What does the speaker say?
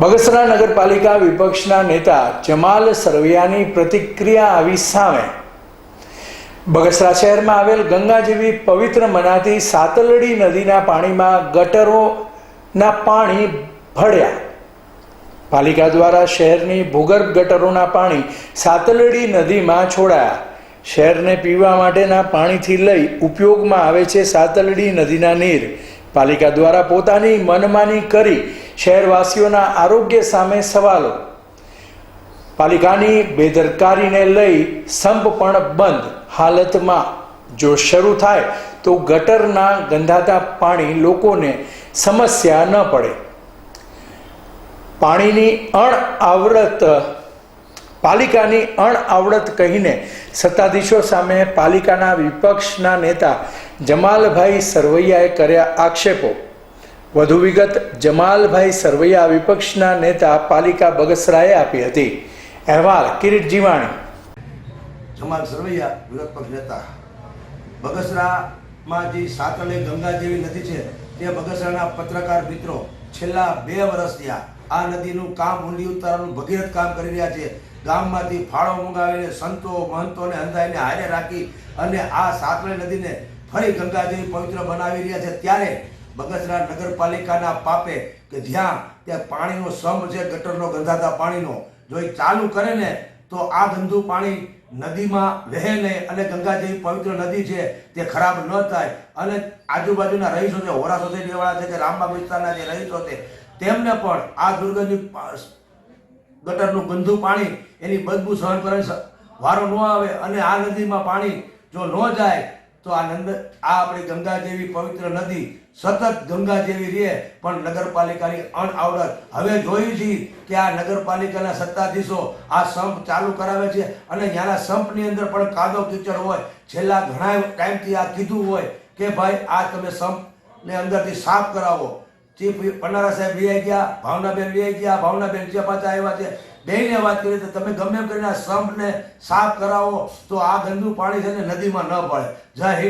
બગસરા નગરપાલિકા વિપક્ષના નેતા જમાલ સરવિયાની પ્રતિક્રિયા આવી સામે. બગસરા શહેરમાં આવેલ ગંગા જેવી પવિત્ર મનાતી સાતલડી નદીના પાણીમાં ગટરોના પાણી ભળ્યા. પાલિકા દ્વારા શહેરની ભૂગર્ભ ગટરોના પાણી સાતલડી નદીમાં છોડાયા. શહેરને પીવા માટેના પાણીથી લઈ ઉપયોગમાં આવે છે સાતલડી નદીના નીર. પાલિકા દ્વારા પોતાની મનમાની કરી શહેરવાસીઓના આરોગ્ય સામે સવાલો. પાલિકાની બેદરકારીને લઈ સંપ પણ બંધ. હાલતમાં જો શરૂ થાય, તો ગટરના ગંધાતા પાણી લોકોને સમસ્યા ન પડે. પાણીની અણઆવડત પાલિકાની અણઆવડત કહીને સત્તાધીશો સામે પાલિકાના વિપક્ષના નેતા જમાલભાઈ સરવૈયાએ કર્યા આક્ષેપો. વધુ વિગત જમાલભાઈ સરવૈયા વિપક્ષના નેતા પાલિકા બગસરાએ આપી હતી. અહેવાલ કિરીટ જીવાણી. જમાલ સરવૈયા વિરોધ પક્ષ નેતા. બગસરામાં જે સાતલે ગંગા જેવી નદી છે, તે બગસરાના પત્રકાર મિત્રો છેલ્લા બે વર્ષથી આ નદીનું કામ ઊંડી ઉતારવાનું ભગીરથ કામ કરી રહ્યા છે. ગામમાંથી ફાળો મંગાવીને સંતો, મહંતોને અંધાઈને હારે રાખી અને આ સાતલે નદીને ફરી ગંગા જેવી પવિત્ર બનાવી રહ્યા છે. ત્યારે બગસરા નગરપાલિકાના પાપે કે જ્યાં ત્યાં પાણીનો સમ છે, ગટરનો ગંધાતા પાણીનો, જો એ ચાલુ કરે ને, તો આ ગંદુ પાણી નદીમાં વહે નહીં અને ગંગા જેવી પવિત્ર નદી છે, તે ખરાબ ન થાય. અને આજુબાજુના રહીશો છે હોરા સોસાયટીવાળા છે કે રામબાગ વિસ્તારના જે રહીશો છે, તેમને પણ આ દુર્ગંધી ગટરનું ગંદુ પાણી એની બદબુ સહન કરવાની વારો ન આવે અને આ નદીમાં પાણી જો ન જાય તો આ નંદ આ આપણી ગંગા જેવી પવિત્ર નદી સતત ગંગા જેવી રહે, પણ નગરપાલિકાની અણઆવડત. હવે જોયું છે કે આ નગરપાલિકાના સત્તાધીશો આ સંપ ચાલુ કરાવે છે અને ત્યાંના સંપની અંદર પણ કાદો કિચડ હોય. છેલ્લા ઘણા ટાઈમથી આ કીધું હોય કે ભાઈ, આ તમે સંપને અંદરથી સાફ કરાવો. ચીફ પન્નારા સાહેબ લઈ ગયા, ભાવનાબેન લઈ ગયા, ભાવનાબેન જે પાછા આવ્યા છે. બેને વાત કરીએ તો તમે ગમે એમ કરીને આ સંપને સાફ કરાવો તો આ ગંદુ પાણી છે ને નદીમાં ન પડે. જય હિન્દ.